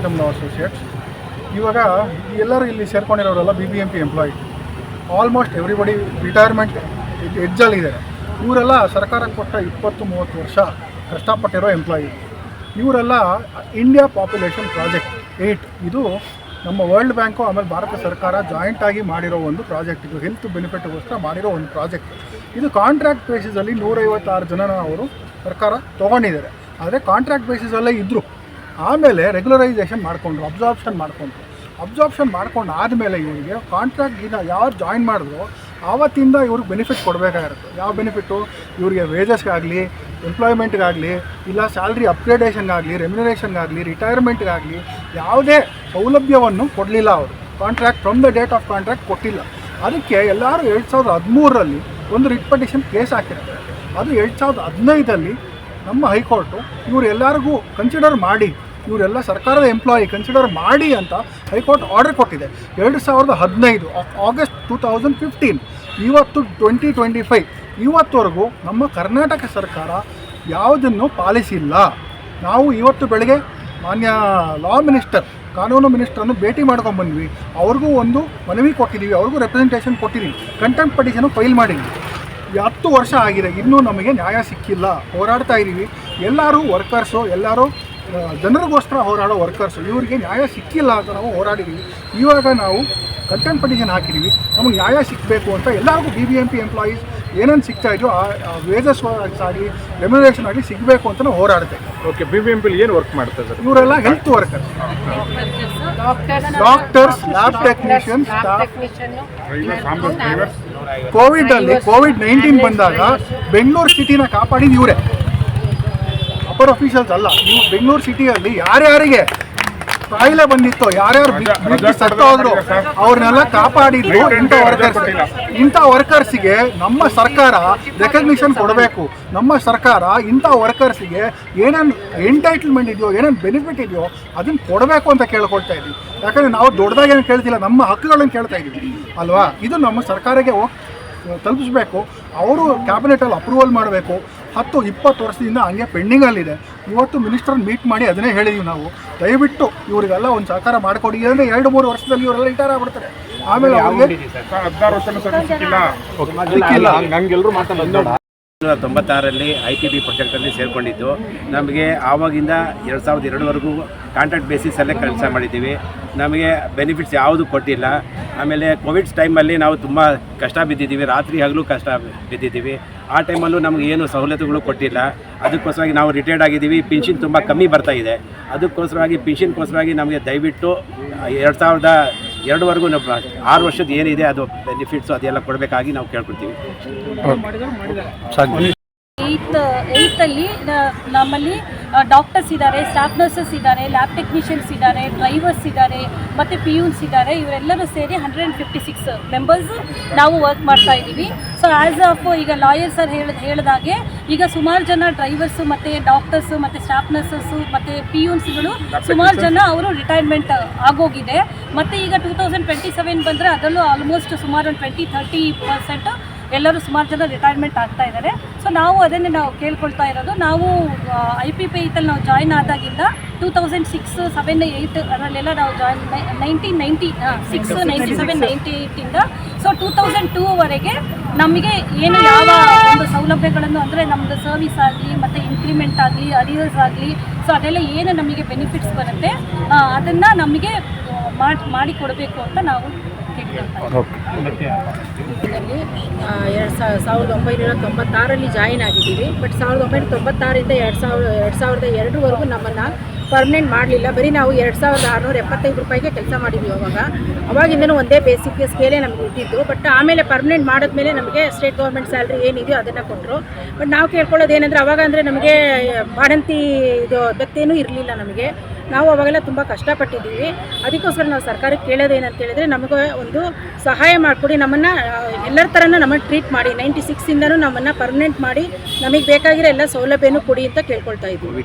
ನಮ್ಮದು ಅಸೋಸಿಯೇಟ್ಸ್ ಇವಾಗ ಎಲ್ಲರೂ ಇಲ್ಲಿ ಸೇರ್ಕೊಂಡಿರೋರೆಲ್ಲ B B M P employee almost everybody retirement ಎಜ್ಜಲ್ಲಿದ್ದಾರೆ ಇವರೆಲ್ಲ ಸರ್ಕಾರಕ್ಕೆ ಕೊಟ್ಟ ಇಪ್ಪತ್ತು ಮೂವತ್ತು ವರ್ಷ ಕಷ್ಟಪಟ್ಟಿರೋ ಎಂಪ್ಲಾಯಿ ಇವರೆಲ್ಲ ಇಂಡಿಯಾ ಪಾಪ್ಯುಲೇಷನ್ ಪ್ರಾಜೆಕ್ಟ್ ಏಯ್ಟ್ ಇದು ನಮ್ಮ ವರ್ಲ್ಡ್ ಬ್ಯಾಂಕು ಆಮೇಲೆ ಭಾರತ ಸರ್ಕಾರ ಜಾಯಿಂಟ್ ಆಗಿ ಮಾಡಿರೋ ಒಂದು ಪ್ರಾಜೆಕ್ಟ್ ಇದು ಹೆಲ್ತ್ ಬೆನಿಫಿಟ್ಗೋಸ್ಕರ ಮಾಡಿರೋ ಒಂದು ಪ್ರಾಜೆಕ್ಟ್ ಇದು ಕಾಂಟ್ರಾಕ್ಟ್ ಬೇಸಿಸಲ್ಲಿ ನೂರೈವತ್ತಾರು ಜನನ ಅವರು ಸರ್ಕಾರ ತೊಗೊಂಡಿದ್ದಾರೆ. ಆದರೆ ಕಾಂಟ್ರಾಕ್ಟ್ ಬೇಸಿಸಲ್ಲೇ ಇದ್ದರು ಆಮೇಲೆ ರೆಗ್ಯುಲರೈಸೇಷನ್ ಮಾಡಿಕೊಂಡ್ರು ಅಬ್ಸಾರ್ಪ್ಷನ್ ಮಾಡಿಕೊಂಡ್ರು. ಅಬ್ಸಾರ್ಪ್ಷನ್ ಮಾಡ್ಕೊಂಡು ಆದಮೇಲೆ ಇವರಿಗೆ ಕಾಂಟ್ರಾಕ್ಟ್ ದಿನ ಯಾರು ಜಾಯಿನ್ ಮಾಡಿದ್ರು ಆವತ್ತಿಂದ ಇವ್ರಿಗೆ ಬೆನಿಫಿಟ್ ಕೊಡಬೇಕಾಗಿರುತ್ತೆ. ಯಾವ ಬೆನಿಫಿಟ್ಟು ಇವರಿಗೆ ವೇಜಸ್ಗಾಗಲಿ ಎಂಪ್ಲಾಯ್ಮೆಂಟ್ಗಾಗಲಿ ಇಲ್ಲ ಸ್ಯಾಲ್ರಿ ಅಪ್ಗ್ರೇಡೇಷನ್ಗಾಗಲಿ ರೆಮ್ಯುನರೇಷನ್ಗಾಗಲಿ ರಿಟೈರ್ಮೆಂಟ್ಗಾಗಲಿ ಯಾವುದೇ ಸೌಲಭ್ಯವನ್ನು ಕೊಡಲಿಲ್ಲ ಅವರು. Contract from the date of contract ಕೊಟ್ಟಿಲ್ಲ. ಅದಕ್ಕೆ ಎಲ್ಲರೂ ಎರಡು ಸಾವಿರದ ಹದಿಮೂರರಲ್ಲಿ ಒಂದು ರಿಟ್ ಪಟಿಷನ್ ಕೇಸ್ ಹಾಕಿರ್ತಾರೆ ಅದು ಎರಡು ಸಾವಿರದ ಹದಿನೈದಲ್ಲಿ ನಮ್ಮ ಹೈಕೋರ್ಟು ಇವರೆಲ್ಲರಿಗೂ ಕನ್ಸಿಡರ್ ಮಾಡಿ, ಇವರೆಲ್ಲ ಸರ್ಕಾರದ ಎಂಪ್ಲಾಯಿ ಕನ್ಸಿಡರ್ ಮಾಡಿ ಅಂತ ಹೈಕೋರ್ಟ್ ಆರ್ಡರ್ ಕೊಟ್ಟಿದೆ. ಎರಡು ಸಾವಿರದ ಹದಿನೈದು ಆಗಸ್ಟ್ ಟೂ ತೌಸಂಡ್ ಫಿಫ್ಟೀನ್ ಇವತ್ತು ಟ್ವೆಂಟಿ ಟ್ವೆಂಟಿ ಫೈವ್ ಇವತ್ತವರೆಗೂ ನಮ್ಮ ಕರ್ನಾಟಕ ಸರ್ಕಾರ ಯಾವುದನ್ನು ಪಾಲಿಸಿಲ್ಲ ನಾವು ಇವತ್ತು ಬೆಳಗ್ಗೆ ಮಾನ್ಯ ಲಾ ಮಿನಿಸ್ಟರ್ ಕಾನೂನು ಮಿನಿಸ್ಟರನ್ನು ಭೇಟಿ ಮಾಡ್ಕೊಂಡು ಬಂದ್ವಿ. ಅವ್ರಿಗೂ ಒಂದು ಮನವಿ ಕೊಟ್ಟಿದ್ದೀವಿ ಅವ್ರಿಗೂ ರೆಪ್ರೆಸೆಂಟೇಷನ್ ಕೊಟ್ಟಿದ್ದೀವಿ ಕಂಟೆಂಟ್ ಪಟಿಷನು ಫೈಲ್ ಮಾಡಿದ್ವಿ. ಹತ್ತು ವರ್ಷ ಆಗಿದೆ ಇನ್ನೂ ನಮಗೆ ನ್ಯಾಯ ಸಿಕ್ಕಿಲ್ಲ. ಹೋರಾಡ್ತಾ ಇದ್ದೀವಿ ಎಲ್ಲರೂ ವರ್ಕರ್ಸು ಎಲ್ಲರೂ ಜನರಿಗೋಸ್ಕರ ಹೋರಾಡೋ ವರ್ಕರ್ಸು ಇವರಿಗೆ ನ್ಯಾಯ ಸಿಕ್ಕಿಲ್ಲ ಅಂತ ನಾವು ಹೋರಾಡಿದ್ದೀವಿ ಇವಾಗ ನಾವು ಕಂಟೆಂಟ್ ಪಟಿಷನ್ ಹಾಕಿದ್ದೀವಿ ನಮಗೆ ನ್ಯಾಯ ಸಿಕ್ಕಬೇಕು ಅಂತ ಎಲ್ಲರಿಗೂ B B M P employees ಏನೇನು ಸಿಗ್ತಾ ಇದೆಯೋ ಆ ವೇಜಸ್ ಆಗಲಿ ರೆಮ್ಯುನರೇಷನ್ ಆಗಲಿ ಸಿಗಬೇಕು ಅಂತ ನಾವು ಹೋರಾಡ್ತೇವೆ. ಓಕೆ ಬಿ ಬಿ ಎಂ ಪಿಲಿ ಏನು ವರ್ಕ್ ಮಾಡ್ತಾ ಇದ್ದಾರೆ? ಇವರೆಲ್ಲ health worker doctors lab technician staff covid ಅಲ್ಲಿ ಕೋವಿಡ್ ನೈನ್ಟೀನ್ ಬಂದಾಗ ಬೆಂಗಳೂರು ಸಿಟಿನ ಕಾಪಾಡಿದ ಇವರೇ. ಅಪರ್ ಅಫಿಷಿಯಲ್ಸ್ ಅಲ್ಲ ನೀವು ಬೆಂಗಳೂರು ಸಿಟಿಯಲ್ಲಿ ಯಾರ್ಯಾರಿಗೆ ಕಾಯಿಲೆ ಬಂದಿತ್ತು ಯಾರ್ಯಾರು ಬಿ- ಹೋದ್ರು ಅವ್ರನ್ನೆಲ್ಲ ಕಾಪಾಡಿದ್ರು ಇಂಥ ವರ್ಕರ್ಸ್ ಇಂಥ ವರ್ಕರ್ಸಿಗೆ ನಮ್ಮ ಸರ್ಕಾರ ರೆಕಗ್ನಿಷನ್ ಕೊಡಬೇಕು. ನಮ್ಮ ಸರ್ಕಾರ ಇಂಥ ವರ್ಕರ್ಸಿಗೆ ಏನೇನು ಎಂಟೈಟ್ಲ್ಮೆಂಟ್ ಇದೆಯೋ ಏನೇನು ಬೆನಿಫಿಟ್ ಇದೆಯೋ ಅದನ್ನು ಕೊಡಬೇಕು ಅಂತ ಕೇಳ್ಕೊಳ್ತಾ ಇದ್ವಿ ಯಾಕಂದರೆ ನಾವು ದೊಡ್ಡದಾಗೇನು ಕೇಳ್ತಿಲ್ಲ ನಮ್ಮ ಹಕ್ಕುಗಳನ್ನು ಕೇಳ್ತಾ ಇದ್ದೀವಿ. ಅಲ್ವಾ? ಇದು ನಮ್ಮ ಸರ್ಕಾರಕ್ಕೆ ತಲುಪಿಸ್ಬೇಕು. ಅವರು ಕ್ಯಾಬಿನೆಟಲ್ಲಿ ಅಪ್ರೂವಲ್ ಮಾಡಬೇಕು. ಹತ್ತು ಇಪ್ಪತ್ತು ವರ್ಷದಿಂದ ಹಂಗೆ ಪೆಂಡಿಂಗಲ್ಲಿದೆ ಇವತ್ತು ಮಿನಿಸ್ಟರ್ ಮೀಟ್ ಮಾಡಿ ಅದನ್ನೇ ಹೇಳಿದೀವಿ ನಾವು. ದಯವಿಟ್ಟು ಇವರಿಗೆಲ್ಲ ಒಂದು ಸಹಕಾರ ಮಾಡಿಕೊಡಿ. ಅಂದರೆ ಎರಡು ಮೂರು ವರ್ಷದಲ್ಲಿ ಇವರೆಲ್ಲ ರಿಟೈರ್ ಆಗ್ಬಿಡ್ತಾರೆ. ಆಮೇಲೆ ಅವ್ರಿಗೆ ಹದಿನಾರು ವರ್ಷ ಸಿಕ್ಕಿಲ್ಲ. ಸಿಕ್ಕಿಲ್ಲ ತೊಂಬತ್ತಾರಲ್ಲಿ ಐ ಪಿ ಬಿ ಪ್ರಾಜೆಕ್ಟಲ್ಲಿ ಸೇರಿಕೊಂಡಿದ್ದು ನಮಗೆ ಆವಾಗಿಂದ ಎರಡು ಸಾವಿರದ ಎರಡುವರೆಗೂ ಕಾಂಟ್ರಾಕ್ಟ್ ಬೇಸಿಸಲ್ಲೇ ಕೆಲಸ ಮಾಡಿದ್ದೀವಿ ನಮಗೆ ಬೆನಿಫಿಟ್ಸ್ ಯಾವುದು ಕೊಟ್ಟಿಲ್ಲ ಆಮೇಲೆ ಕೋವಿಡ್ಸ್ ಟೈಮಲ್ಲಿ ನಾವು ತುಂಬ ಕಷ್ಟ ಬಿದ್ದಿದ್ದೀವಿ ರಾತ್ರಿ ಹಗಲು ಕಷ್ಟ ಬಿದ್ದಿದ್ದೀವಿ ಆ ಟೈಮಲ್ಲೂ ನಮಗೆ ಏನು ಸವಲತ್ತುಗಳು ಕೊಟ್ಟಿಲ್ಲ ಅದಕ್ಕೋಸ್ಕರವಾಗಿ ನಾವು ರಿಟೈರ್ಡ್ ಆಗಿದ್ದೀವಿ ಪಿನ್ಷನ್ ತುಂಬ ಕಮ್ಮಿ ಬರ್ತಾ ಇದೆ ಅದಕ್ಕೋಸ್ಕರವಾಗಿ ಪಿನ್ಷನ್ಗೋಸ್ಕರವಾಗಿ ನಮಗೆ ದಯವಿಟ್ಟು ಎರಡು ಸಾವಿರದ ಎರಡುವರೆಗೂ ನಾವು ಆರು ವರ್ಷದ ಏನಿದೆ ಅದು ಬೆನಿಫಿಟ್ಸು ಅದೆಲ್ಲ ಕೊಡಬೇಕಾಗಿ ನಾವು ಕೇಳ್ಕೊಳ್ತೀವಿ. ಏಯ್ತ್ ಏಯ್ತಲ್ಲಿ ನಮ್ಮಲ್ಲಿ ಡಾಕ್ಟರ್ಸ್ ಇದ್ದಾರೆ ಸ್ಟಾಫ್ ನರ್ಸಸ್ ಇದ್ದಾರೆ ಲ್ಯಾಬ್ ಟೆಕ್ನಿಷಿಯನ್ಸ್ ಇದ್ದಾರೆ ಡ್ರೈವರ್ಸ್ ಇದ್ದಾರೆ ಮತ್ತು ಪಿ ಯುನ್ಸ್ ಇದ್ದಾರೆ ಇವರೆಲ್ಲರೂ ಸೇರಿ hundred and fifty six members ನಾವು ವರ್ಕ್ ಮಾಡ್ತಾ ಇದ್ದೀವಿ. ಸೊ ಆ್ಯಸ್ ಆಫ್ ಈಗ ಲಾಯರ್ ಸರ್ ಹೇಳಿದ ಹೇಳಿದಾಗೆ ಈಗ ಸುಮಾರು ಜನ ಡ್ರೈವರ್ಸು ಮತ್ತು ಡಾಕ್ಟರ್ಸು ಮತ್ತು ಸ್ಟಾಫ್ ನರ್ಸಸ್ಸು ಮತ್ತು ಪಿ ಗಳು ಸುಮಾರು ಜನ ಅವರು ರಿಟೈರ್ಮೆಂಟ್ ಆಗೋಗಿದೆ. ಮತ್ತು ಈಗ ಟೂ ತೌಸಂಡ್ ಟ್ವೆಂಟಿ ಸೆವೆನ್ ಬಂದರೆ ಅದರಲ್ಲೂ ಆಲ್ಮೋಸ್ಟ್ ಸುಮಾರು ಒಂದು ಟ್ವೆಂಟಿ ತರ್ಟಿ ಪರ್ಸೆಂಟ್ ಎಲ್ಲರೂ ಸುಮಾರು ಜನ ರಿಟೈರ್ಮೆಂಟ್ ಆಗ್ತಾ ಇದ್ದಾರೆ. ಸೊ ನಾವು ಅದನ್ನೇ ನಾವು ಕೇಳ್ಕೊಳ್ತಾ ಇರೋದು. ನಾವು ಐ ಪಿ ಪಿ ಐತಲ್ಲಿ ನಾವು join ಆದಾಗಿಂದ two thousand six seven eight ಅದರಲ್ಲೆಲ್ಲ ನಾವು join nineteen ninety six ninety seven ninety ಏಯ್ಟಿಂದ so two thousand ಟೂವರೆಗೆ ನಮಗೆ ಏನು ಯಾವ ಒಂದು ಸೌಲಭ್ಯಗಳನ್ನು ಅಂದರೆ ನಮ್ಮದು ಸರ್ವಿಸ್ ಆಗಲಿ ಮತ್ತು ಇನ್ಕ್ರಿಮೆಂಟ್ ಆಗಲಿ ಅರಿಯರ್ಸ್ ಆಗಲಿ ಸೊ ಅದೆಲ್ಲ ಏನು ನಮಗೆ ಬೆನಿಫಿಟ್ಸ್ ಬರುತ್ತೆ ಅದನ್ನು ನಮಗೆ ಮಾಡಿ ಮಾಡಿಕೊಡಬೇಕು ಅಂತ ನಾವು ಎರಡು ಸಾವಿರದ ಒಂಬೈನೂರ ತೊಂಬತ್ತಾರಲ್ಲಿ ಜಾಯಿನ್ ಆಗಿದ್ದೀವಿ. ಬಟ್ ಸಾವಿರದ ಒಂಬೈನೂರ ತೊಂಬತ್ತಾರರಿಂದ ಎರಡು ಸಾವಿರ ಎರಡು ಸಾವಿರದ ಎರಡರವರೆಗೂ ನಮ್ಮನ್ನು ಪರ್ಮನೆಂಟ್ ಮಾಡಲಿಲ್ಲ. ಬರೀ ನಾವು ಎರಡು ಸಾವಿರದ ಆರುನೂರ ಎಪ್ಪತ್ತೈದು ರೂಪಾಯಿಗೆ ಕೆಲಸ ಮಾಡಿದ್ವಿ ಅವಾಗ. ಅವಾಗಿಂದನೂ ಒಂದೇ ಬೇಸಿಕ್ ಸ್ಕೇಲೇ ನಮಗೆ ಇದ್ದಿದ್ದು ಬಟ್ ಆಮೇಲೆ ಪರ್ಮನೆಂಟ್ ಮಾಡಿದ್ಮೇಲೆ ನಮಗೆ ಸ್ಟೇಟ್ ಗೌರ್ಮೆಂಟ್ ಸ್ಯಾಲ್ರಿ ಏನಿದೆಯೋ ಅದನ್ನು ಕೊಟ್ಟರು ಬಟ್ ನಾವು ಕೇಳ್ಕೊಳ್ಳೋದು ಏನಂದರೆ ಅವಾಗ ಅಂದರೆ ನಮಗೆ ಬಾಣಂತಿ ಇದು ಅಗತ್ಯನೂ ಇರಲಿಲ್ಲ ನಮಗೆ. ನಾವು ಅವಾಗೆಲ್ಲ ತುಂಬ ಕಷ್ಟಪಟ್ಟಿದ್ದೀವಿ. ಅದಕ್ಕೋಸ್ಕರ ನಾವು ಸರ್ಕಾರಕ್ಕೆ ಕೇಳೋದೇನಂತ ಹೇಳಿದ್ರೆ ನಮಗೆ ಒಂದು ಸಹಾಯ ಮಾಡಿಕೊಡಿ. ನಮ್ಮನ್ನು ಎಲ್ಲರ ಥರನೂ ನಮ್ಮನ್ನು ಟ್ರೀಟ್ ಮಾಡಿ. ನೈಂಟಿ ಸಿಕ್ಸಿಂದನೂ ನಮ್ಮನ್ನು ಪರ್ಮನೆಂಟ್ ಮಾಡಿ ನಮಗೆ ಬೇಕಾಗಿರೋ ಎಲ್ಲ ಸೌಲಭ್ಯನೂ ಕೊಡಿ ಅಂತ ಕೇಳ್ಕೊಳ್ತಾ ಇದ್ದೀವಿ.